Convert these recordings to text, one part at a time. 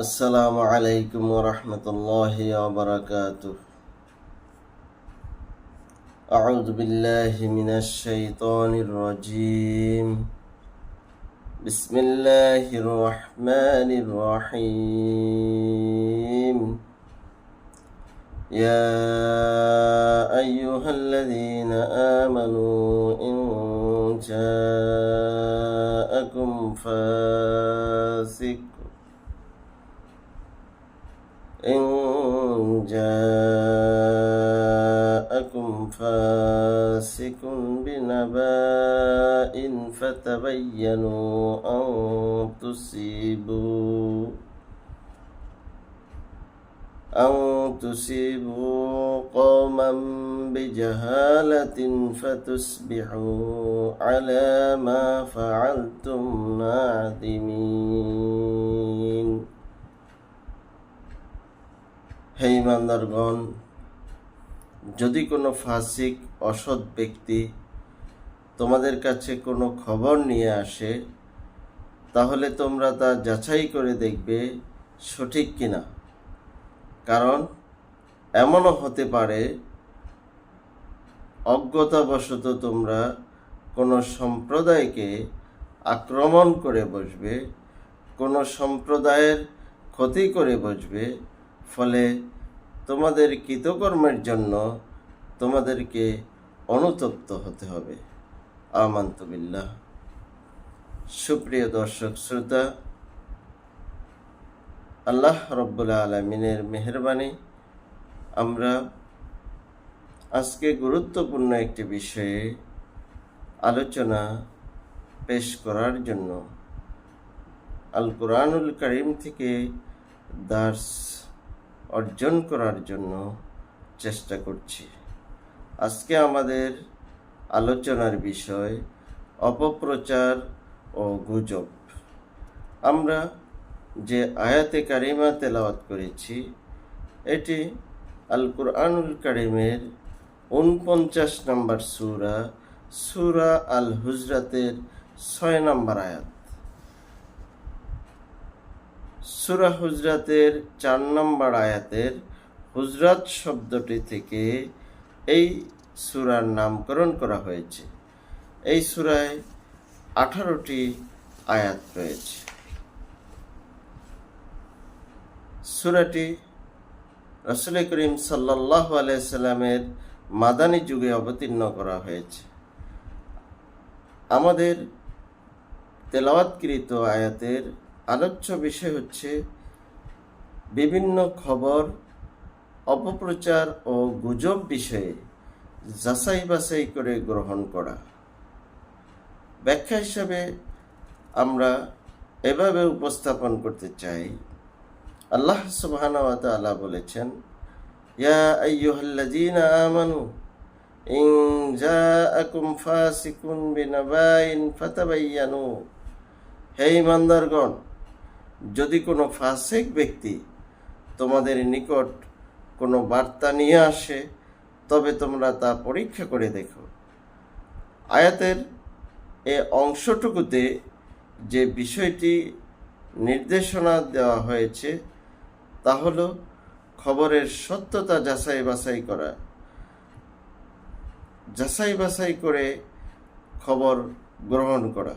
السلام عليكم ورحمة الله وبركاته. أعوذ بالله من الشيطان الرجيم. بسم الله الرحمن الرحيم. يا أيها الذين آمنوا إن جاءكم فاسق فتبينوا أن تصيبوا أن تصيبوا قوما بجهالة فتصبحوا على ما فعلتم نادمين হে ইমানদারগণ যদি কোনো ফাসিক অসৎ ব্যক্তি তোমাদের কাছে কোনো খবর নিয়ে আসে, তাহলে তোমরা তা যাচাই করে দেখবে সঠিক কিনা। কারণ এমনও হতে পারে, অজ্ঞতাবশত তোমরা কোনো সম্প্রদায়কে আক্রমণ করে বসবে, কোনো সম্প্রদায়ের ক্ষতি করে বসবে, ফলে তোমাদের কৃতকর্মের জন্য তোমাদেরকে অনুতপ্ত হতে হবে। আমান্তবিল্লাহ সুপ্রিয় দর্শক, শ্রোতা, আল্লাহ রব্বুল আলমিনের মেহরবানি, আমরা আজকে গুরুত্বপূর্ণ একটি বিষয়ে আলোচনা পেশ করার জন্য আল কোরআনুল করিম থেকে দার্স অর্জন করার জন্য চেষ্টা করছি। আজকে আমাদের আলোচনার বিষয়, অপপ্রচার ও গুজব। আমরা যে আয়াতে কারিমা তেলাওয়াত করেছি, এটি আল কুরআনুল কারিমের উনপঞ্চাশ নম্বর সুরা সুরা আল হুজরাতের ছয় নম্বর আয়াত। সুরা হুজরাতের চার নম্বর আয়াতের হুজরাত শব্দটি থেকে এই সুরার নামকরণ করা হয়েছে। এই সুরায় আঠারোটি আয়াত রয়েছে। সুরাটি রসুল করিম সাল্লাহ আলাইসাল্লামের মাদানী যুগে অবতীর্ণ করা হয়েছে। আমাদের তেলাওয়াতকৃত আয়াতের আলোচ্য বিষয় হচ্ছে বিভিন্ন খবর, অপপ্রচার ও গুজব বিষয়ে যাচাই বাছাই করে গ্রহণ করা। ব্যাখ্যা হিসাবে আমরা এভাবে উপস্থাপন করতে চাই। আল্লাহ তাআলা বলেছেন, ইয়া আমানু, ইন জাআকুম হে ইমানদারগণ যদি কোনো ফাসিক ব্যক্তি তোমাদের নিকট কোনো বার্তা নিয়ে আসে তবে তোমরা তা পরীক্ষা করে দেখো। আয়াতের এ অংশটুকুতে যে বিষয়টি নির্দেশনা দেওয়া হয়েছে, তা হলো খবরের সত্যতা যাচাই বাছাই করা। যাচাই বাছাই করে খবর গ্রহণ করা।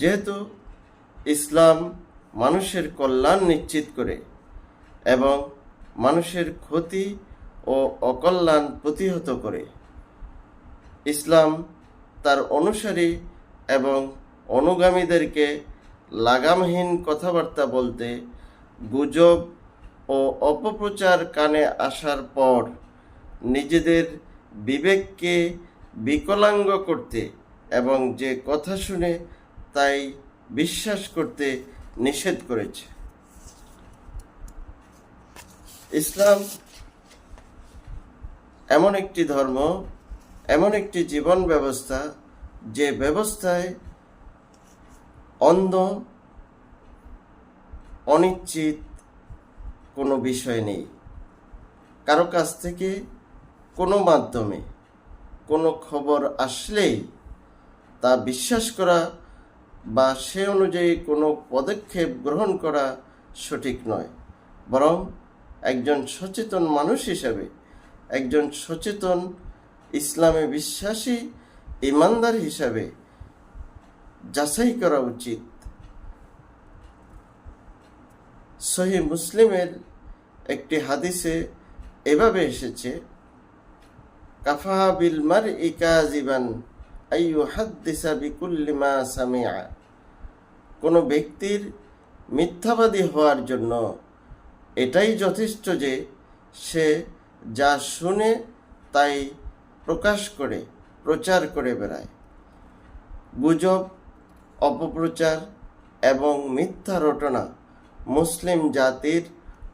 যেহেতু ইসলাম মানুষের কল্যাণ নিশ্চিত করে এবং মানুষের ক্ষতি ও অকল্যাণ প্রতিহত করে। ইসলাম তার অনুসারী এবং অনুগামীদেরকে লাগামহীন কথাবার্তা বলতে গুজব ও অপপ্রচার কানে আসার পর নিজেদের বিবেককে বিকলাঙ্গ করতে এবং যে কথা শুনে তাই বিশ্বাস করতে নিষেধ করেছে। ইসলাম এমন একটি ধর্ম, এমন একটি জীবন ব্যবস্থা, যে ব্যবস্থায় অন্ধ, অনিশ্চিত কোনো বিষয় নেই। কারও কাছ থেকে কোনো মাধ্যমে কোনো খবর আসলেই তা বিশ্বাস করা বা সে অনুযায়ী কোনো পদক্ষেপ গ্রহণ করা সঠিক নয়। বরং একজন সচেতন মানুষ হিসাবে একজন সচেতন ইসলামে বিশ্বাসী ইমানদার হিসাবে যাচাই করা উচিত। সহি মুসলিমের একটি হাদিসে এভাবে এসেছে, কাফা বিল মার ইকাজিবান আইয়ু হাদ্দিসা বিকুল্লি মা কোনো ব্যক্তির মিথ্যাবাদী হওয়ার জন্য এটাই যথেষ্ট যে সে যা শুনে তাই প্রকাশ করে, প্রচার করে বেড়ায়। গুজব, অপপ্রচার এবং মিথ্যা রটনা, মুসলিম জাতির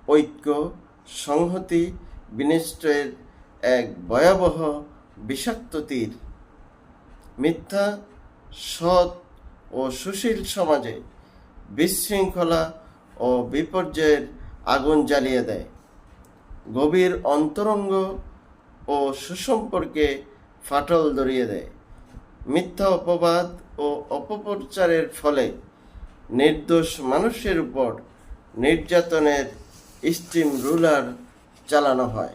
ঐক্য, সংহতি, বিনিষ্টের এক ভয়াবহ বিষাক্ত তীর। মিথ্যা, সৎ ও সুশীল সমাজে বিশৃঙ্খলা ও বিপর্যয়ের আগুন জ্বালিয়ে দেয়। গভীর অন্তরঙ্গ ও সুসম্পর্কে ফাটল ধরিয়ে দেয়। মিথ্যা অপবাদ ও অপপ্রচারের ফলে নির্দোষ মানুষের উপর নির্যাতনের স্টিম রুলার চালানো হয়।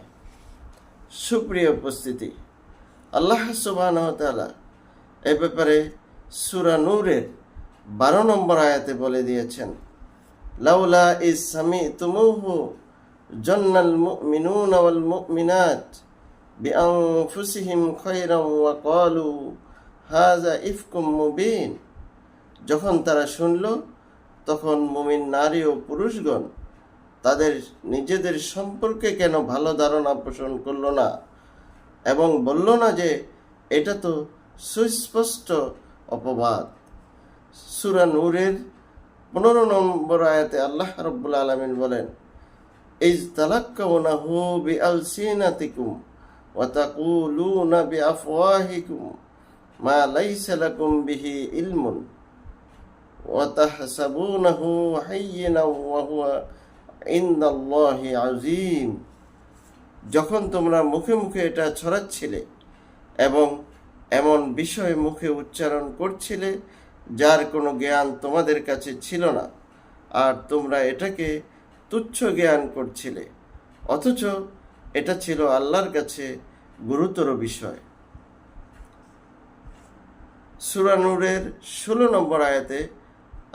সুপ্রিয় উপস্থিতি, আল্লাহ সুবাহ এ ব্যাপারে সুরা নূরের বারো নম্বর আয়াতে বলে দিয়েছেন, লাউলা ইস সামি তুমুহু ওয়াল মুমিনাত বিআনফুসিহিম খায়রান ওয়া ক্বালু, হাযা ইফকুম মুবিন। যখন তারা শুনল, তখন মুমিন নারী ও পুরুষগণ তাদের নিজেদের সম্পর্কে কেন ভালো ধারণা পোষণ করল না এবং বলল না যে এটা তো সুস্পষ্ট অপবাদ। সুরা নূরের পনেরো নম্বর আয়াতে আল্লাহ রব্বুল আলমিন বলেন ইজ তালাক্কাউনাহু বিআলসিনাতিকুম ওয়া তাকুলুনা বিআফওয়াহিকুম মা লাইসা লাকুম বিহি ইলমুন ওয়া তাহসাবুনাহু হাইয়িনাও ওয়া হুয়া ইনদাল্লাহি আযীম। যখন তোমরা মুখে মুখে এটা ছড়াচ্ছিলে এবং এমন বিষয় মুখে উচ্চারণ করছিলে, যার কোনো জ্ঞান তোমাদের কাছে ছিল না, আর তোমরা এটাকে তুচ্ছ জ্ঞান করছিলে। অথচ এটা ছিল আল্লাহর কাছে গুরুতর বিষয়। সুরানুরের ষোলো নম্বর আয়াতে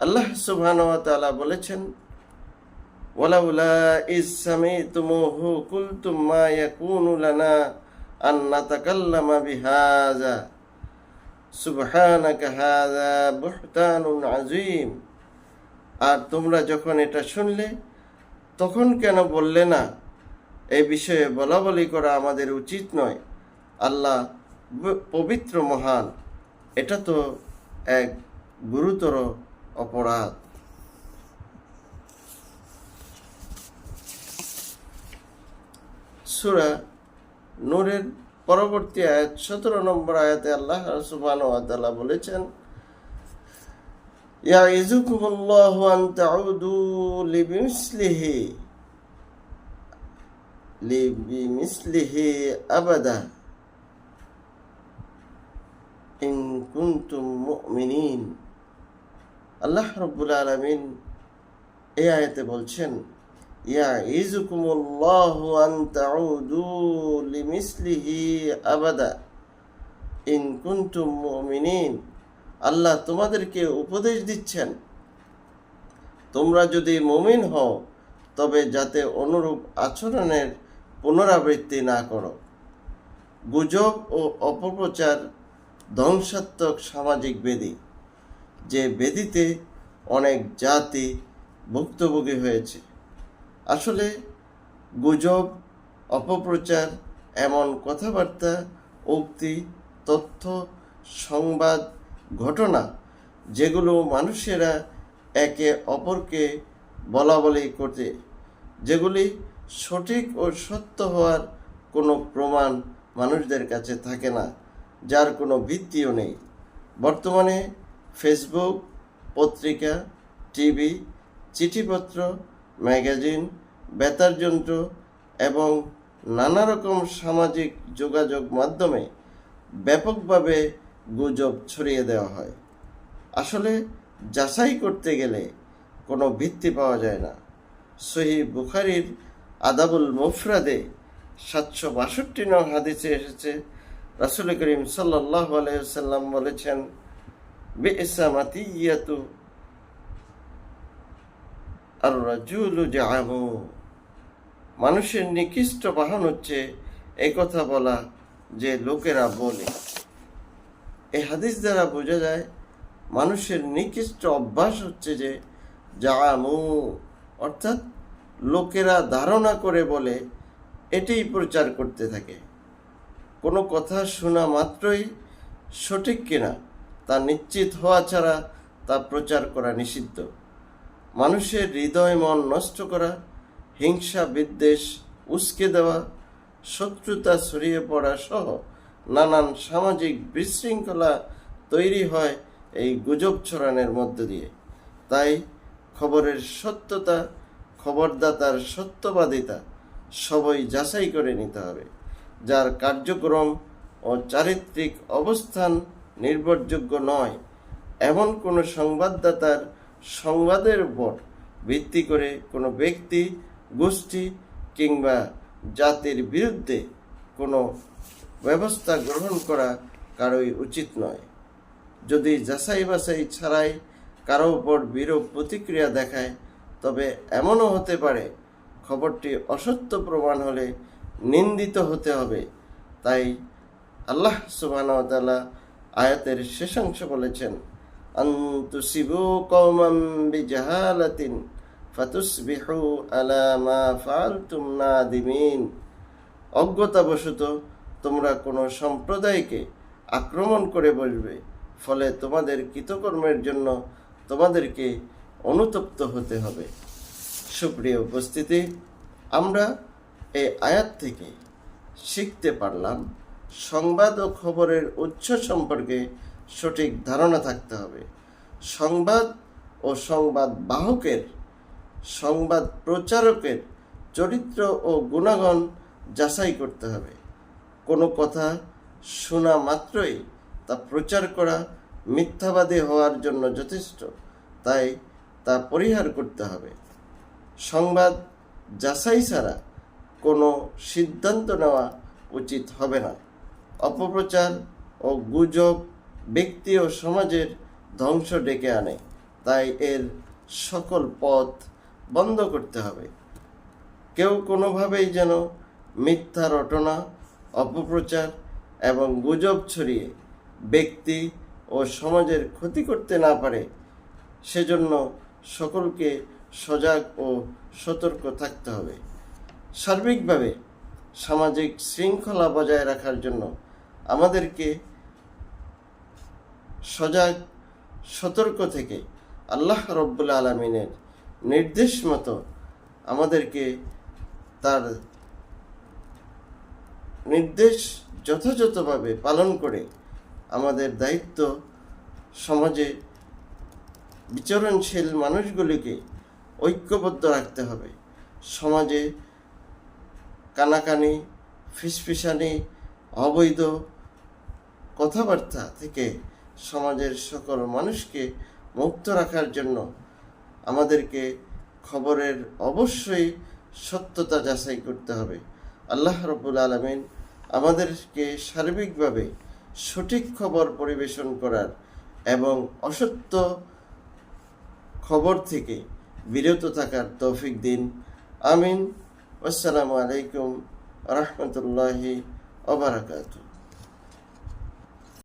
আল্লাহ সুবহানাহু বলেছেন, ওয়ালাউলা ইজ সামিতুমুহু কুলতুম মা ইয়াকুনু লানা আন নাতাকাল্লামা বিহাযা। সুবহানাকা বুহতানুন আযীম। আর তোমরা যখন এটা শুনলে তখন কেন বললে না? এই বিষয়ে বলা বলি করা আমাদের উচিত নয়। আল্লাহ পবিত্র মহান। এটা তো এক গুরুতর অপরাধ। সুরা নূরের পরবর্তী আয়াত, সতেরো নম্বর আয়াতে আল্লাহ সুবাহ বলেছেন يعظكم الله أن تعودوا لمثله لبمثله أبدا إن كنتم مؤمنين আল্লাহ রব্বুল আলমিন এই আয়াতে বলছেন ইয়া ইজুকুমুল্লাহু আন তাউদু লিমিসলিহি আবাদা ইন কুনতুম মুমিনিন আল্লাহ তোমাদেরকে উপদেশ দিচ্ছেন। তোমরা যদি মমিন হও, তবে যাতে অনুরূপ আচরণের পুনরাবৃত্তি না করো। গুজব ও অপপ্রচার ধ্বংসাত্মক সামাজিক বেদি, যে বেদিতে অনেক জাতি ভুক্তভোগী হয়েছে। আসলে গুজব, অপপ্রচার, এমন কথাবার্তা, উক্তি, তথ্য, সংবাদ ঘটনা যেগুলো মানুষেরা একে অপরকে বলা বলি করতে যেগুলি সঠিক ও সত্য হওয়ার কোনো প্রমাণ মানুষদের কাছে থাকে না, যার কোনো ভিত্তিও নেই। বর্তমানে ফেসবুক, পত্রিকা, টিভি, চিঠিপত্র, ম্যাগাজিন বেতার যন্ত্র এবং নানা রকম সামাজিক যোগাযোগ মাধ্যমে ব্যাপকভাবে গুজব ছড়িয়ে দেওয়া হয়। আসলে, যাচাই করতে গেলে কোনো ভিত্তি পাওয়া যায় না। সহি বুখারির আদাবুল মুফরাদে সাতশো বাষট্টি নং হাদিসে এসেছে, রাসুল করিম সাল্লাহ আলাইসাল্লাম বলেছেন, বেসা মাতিয়াতু আর রাজুলু মানুষের নিকৃষ্ট বাহন হচ্ছে এই কথা বলা যে লোকেরা বলে। এই হাদিস দ্বারা বোঝা যায়, মানুষের নিকৃষ্ট অভ্যাস হচ্ছে যে জামু অর্থাৎ লোকেরা ধারণা করে বলে, এটাই প্রচার করতে থাকে। কোনো কথা শোনা মাত্রই সঠিক কিনা, তা নিশ্চিত হওয়া ছাড়া তা প্রচার করা নিষিদ্ধ। মানুষের হৃদয় মন নষ্ট করা, হিংসা বিদ্বেষ উস্কে দেওয়া, শত্রুতা ছড়িয়ে পড়া সহ নানান সামাজিক বিশৃঙ্খলা তৈরি হয় এই গুজব ছড়ানোর মধ্য দিয়ে। তাই খবরের সত্যতা, খবরদাতার সত্যবাদিতা সবই যাচাই করে নিতে হবে, যার কার্যক্রম ও চারিত্রিক অবস্থান নির্ভরযোগ্য নয়। এমন কোনো সংবাদদাতার সংবাদের উপর ভিত্তি করে কোনো ব্যক্তি, গোষ্ঠী কিংবা জাতির বিরুদ্ধে কোনো ব্যবস্থা গ্রহণ করা কারোই উচিত নয়। যদি যাচাই বাছাই ছাড়াই কারও উপর বিরূপ প্রতিক্রিয়া দেখায়, তবে এমনও হতে পারে, খবরটি অসত্য প্রমাণ হলে নিন্দিত হতে হবে। তাই আল্লাহ সুবাহ আয়াতের শেষাংশ বলেছেন, আন্তুসিবু কৌমাম বিজাহালাতিন ফাতুসবিহু আলা মা ফাআলতুম নাদিমিন। অজ্ঞতাবশত তোমরা কোনো সম্প্রদায়কে আক্রমণ করে বসবে, ফলে তোমাদের কৃতকর্মের জন্য তোমাদেরকে অনুতপ্ত হতে হবে। সুপ্রিয় উপস্থিতি, আমরা এই আয়াত থেকে শিখতে পারলাম, সংবাদ ও খবরের উৎস সম্পর্কে সঠিক ধারণা থাকতে হবে। সংবাদ ও সংবাদ বাহকের, সংবাদ প্রচারকের চরিত্র ও গুণাগুণ যাচাই করতে হবে। কোনো কথা শোনা মাত্রই তা প্রচার করা মিথ্যাবাদী হওয়ার জন্য যথেষ্ট। তাই তা পরিহার করতে হবে। সংবাদ যাচাই ছাড়া কোনো সিদ্ধান্ত নেওয়া উচিত হবে না। অপপ্রচার ও গুজব ব্যক্তি ও সমাজের ধ্বংস ডেকে আনে। তাই এর সকল পথ বন্ধ করতে হবে। কেউ কোনোভাবেই যেন মিথ্যা রটনা অপপ্রচার এবং গুজব ছড়িয়ে ব্যক্তি ও সমাজের ক্ষতি করতে না পারে, সেজন্য সকলকে সজাগ ও সতর্ক থাকতে হবে। সার্বিকভাবে সামাজিক শৃঙ্খলা বজায় রাখার জন্য আমাদেরকে সজাগ, সতর্ক থেকে আল্লাহ রব্বুল আলমিনের নির্দেশ মতো আমাদেরকে তার নির্দেশ যথাযথভাবে পালন করে আমাদের দায়িত্ব সমাজে বিচরণশীল মানুষগুলিকে ঐক্যবদ্ধ রাখতে হবে। সমাজে কানাকানি, ফিসফিসানি, অবৈধ কথাবার্তা থেকে সমাজের সকল মানুষকে মুক্ত রাখার জন্য আমাদেরকে খবরের অবশ্যই সত্যতা যাচাই করতে হবে। আল্লাহ রবুল আলমিন আমাদেরকে সার্বিকভাবে সঠিক খবর পরিবেশন করার এবং অসত্য খবর থেকে বিরত থাকার তৌফিক দিন। আমিন। আসসালামু আলাইকুম রহমতুল্লাহি ওবরাকাতুহ